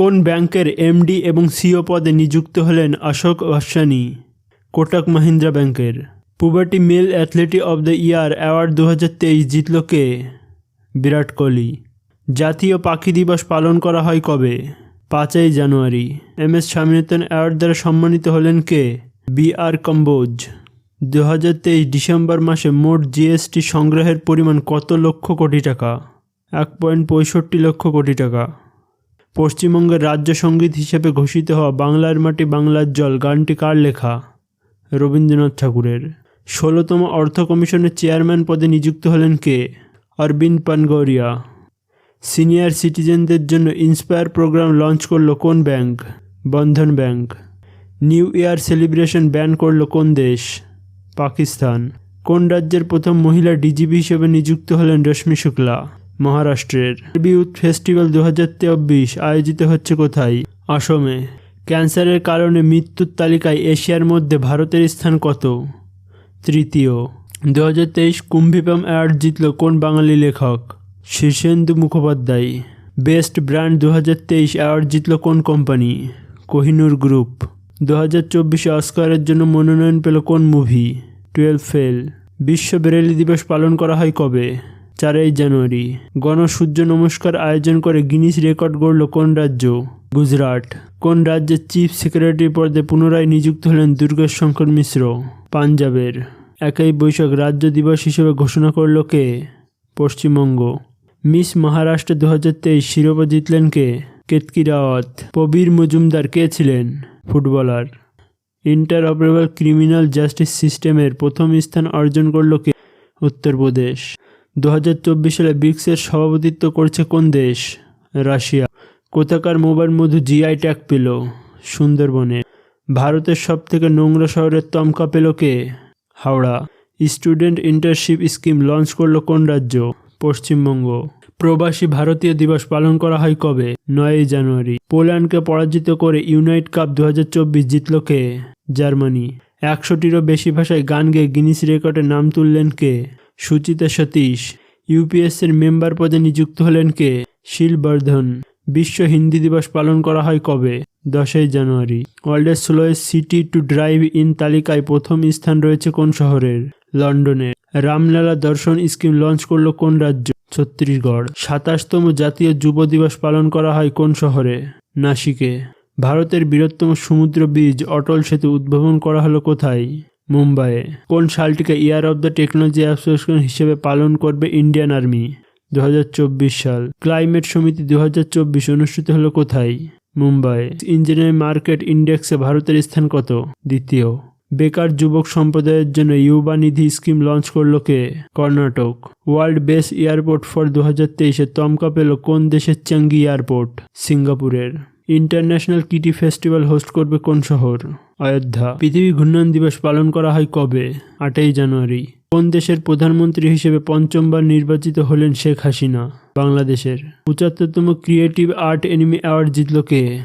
কোন ব্যাংকের এমডি এবং সিও পদে নিযুক্ত হলেন অশোক ভাসানি? কোটাক মাহিন্দ্রা ব্যাংকের। পুবার্টি male athlete of the year award দু তেইশ জিতল কে? বিরাট কোহলি। জাতীয় পাখি দিবস পালন করা হয় কবে? পাঁচই জানুয়ারি। এম এস স্বামীনাথন অ্যাওয়ার্ড দ্বারা সম্মানিত হলেন কে? বি আর কম্বোজ। দু হাজার তেইশ ডিসেম্বর মাসে মোট জিএসটি সংগ্রহের পরিমাণ কত লক্ষ কোটি টাকা? এক পয়েন্ট পঁয়ষট্টি লক্ষ কোটি টাকা। পশ্চিমবঙ্গের রাজ্য সংগীত হিসেবে ঘোষিত হওয়া বাংলার মাটি বাংলার জল গানটি কার লেখা? রবীন্দ্রনাথ ঠাকুরের। ষোলোতম অর্থ কমিশনের চেয়ারম্যান পদে নিযুক্ত হলেন কে? অরবিন্দ পানগৌরিয়া। সিনিয়র সিটিজেনদের জন্য ইন্সপায়ার প্রোগ্রাম লঞ্চ করল কোন bank? Bandhan bank. New year celebration ban করল কোন দেশ? পাকিস্তান। কোন রাজ্যের প্রথম মহিলা ডিজিপি হিসেবে নিযুক্ত হলেন রশ্মি শুক্লা? মহারাষ্ট্রের। বিউথ ফেস্টিভ্যাল দু আয়োজিত হচ্ছে কোথায়? অসমে ক্যান্সারের কারণে মৃত্যুর তালিকায় এশিয়ার মধ্যে ভারতের স্থান কত? তৃতীয়। দু হাজার তেইশ কুম্ভিপাম অ্যাওয়ার্ড জিতল কোন বাঙালি লেখক? শীর্ষেন্দু মুখোপাধ্যায়। বেস্ট ব্র্যান্ড দু হাজার তেইশ অ্যাওয়ার্ড জিতল কোন কোম্পানি? কোহিনুর গ্রুপ। দু হাজার চব্বিশে অস্কারের জন্য মনোনয়ন পেল কোন মুভি? Twelve fail. বিশ্ব বেরেলি দিবস পালন করা হয় কবে? চারই জানুয়ারি। গণসূর্য নমস্কার আয়োজন করে গিনিস রেকর্ড গড়ল কোন রাজ্য? গুজরাট। কোন রাজ্যের চিফ সেক্রেটারি পদে পুনরায় নিযুক্ত হলেন দুর্গেশ শঙ্কর মিশ্র? পাঞ্জাবের। একই বৈশাখ রাজ্য দিবস হিসেবে ঘোষণা করল কে? পশ্চিমবঙ্গ। মিস মহারাষ্ট্র দু হাজার তেইশ শিরোপা জিতলেন কে? কেতকি রাওয়াত। প্রবীর মজুমদার কে ছিলেন? Footballer. Interoperable criminal justice সিস্টেমের প্রথম স্থান অর্জন করল কে? উত্তরপ্রদেশ। দু হাজার চব্বিশ সালে ব্রিক্সের সভাপতিত্ব করছে কোন দেশ? রাশিয়া। কোথাকার মোবাইল মধু জিআই ট্যাগ পেল? সুন্দরবনে। ভারতের সবথেকে নোংরা শহরের তমকা পেল কে? Howrah. Student internship scheme launch করল কোন রাজ্য? পশ্চিমবঙ্গ। প্রবাসী ভারতীয় দিবস পালন করা হয় কবে? নয়ই জানুয়ারি। পোল্যান্ডকে পরাজিত করে ইউনাইট কাপ দু হাজার চব্বিশ জিতল কে? জার্মানি। একশোটিরও বেশি ভাষায় গান গেয়ে গিনিস রেকর্ডে নাম তুললেন কে? সুচিতা সতীশ ইউপিএসসির মেম্বার পদে নিযুক্ত হলেন কে? শিলবর্ধন। বিশ্ব হিন্দি দিবস পালন করা হয় কবে? দশই জানুয়ারি। ওয়ার্ল্ডের slowest city to drive in তালিকায় প্রথম স্থান রয়েছে কোন শহরের? লন্ডনে। রামলালা দর্শন স্কিম লঞ্চ করল কোন রাজ্য? ছত্তিশগড়। সাতাশতম জাতীয় যুব দিবস পালন করা হয় কোন শহরে? নাসিকে। ভারতের বৃহত্তম সমুদ্র বীজ অটল সেতু উদ্ভাবন করা হলো কোথায়? মুম্বাইয়ে কোন সালটিকে year of the technology association হিসেবে পালন করবে ইন্ডিয়ান আর্মি দু হাজার চব্বিশ সাল। ক্লাইমেট সমিতি দু অনুষ্ঠিত হলো কোথায়? মুম্বাই। ইঞ্জিনিয়ারিং মার্কেট ইন্ডেক্সে ভারতের স্থান কত? দ্বিতীয়। বেকার যুবক সম্প্রদায়ের জন্য ইউবা নিধি স্কিম লঞ্চ করল কে? Karnataka. World best airport for দু হাজার তেইশে তমকা পেল কোন দেশের চাঙ্গি এয়ারপোর্ট সিঙ্গাপুরের। ইন্টারন্যাশনাল কিটি ফেস্টিভ্যাল হোস্ট করবে কোন শহর? অযোধ্যা। পৃথিবী ঘূর্ণয়ন দিবস পালন করা হয় কবে? আটই জানুয়ারি। কোন দেশের প্রধানমন্ত্রী হিসেবে পঞ্চমবার নির্বাচিত হলেন শেখ হাসিনা? বাংলাদেশের পঁচাত্তরতম ক্রিয়েটিভ আর্ট এনিমি অ্যাওয়ার্ড জিতল কে?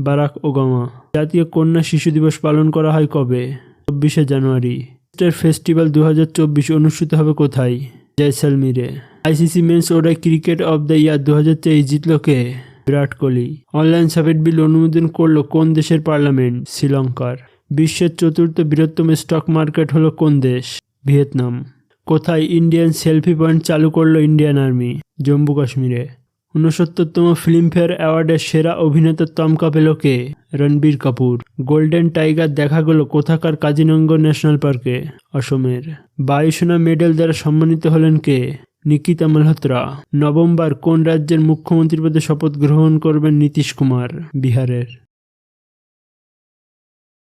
Barack Obama. জাতীয় কন্যা শিশু দিবস পালন করা হয় কবে? চব্বিশে জানুয়ারি। স্টার ফেস্টিভ্যাল দু হাজার চব্বিশ অনুষ্ঠিত হবে কোথায়? জয়সালমিরে। ICC men's ODI cricket of the year দু হাজার তেইশ জিতল কে? বিরাট কোহলি। অনলাইন সাপেট বিল অনুমোদন করল কোন দেশের পার্লামেন্ট? শ্রীলঙ্কার। বিশ্বের চতুর্থ বৃহত্তম স্টক মার্কেট হলো কোন দেশ? ভিয়েতনাম। কোথায় ইন্ডিয়ান সেলফি পয়েন্ট চালু করল ইন্ডিয়ান আর্মি? জম্মু কাশ্মীরে। ঊনসত্তরতম ফিল্মফেয়ার অ্যাওয়ার্ডের সেরা অভিনেতার তমকা পেল কে? রণবীর কাপুর। গোল্ডেন টাইগার দেখা গেল কোথাকার কাজিনঙ্গ ন্যাশনাল পার্কে? অসমের। বায়ুসেনা মেডেল দ্বারা সম্মানিত হলেন কে? নিকিতা মালহোত্রা নভেম্বর কোন রাজ্যের মুখ্যমন্ত্রী পদে শপথ গ্রহণ করবেন নীতিশ কুমার? বিহারের।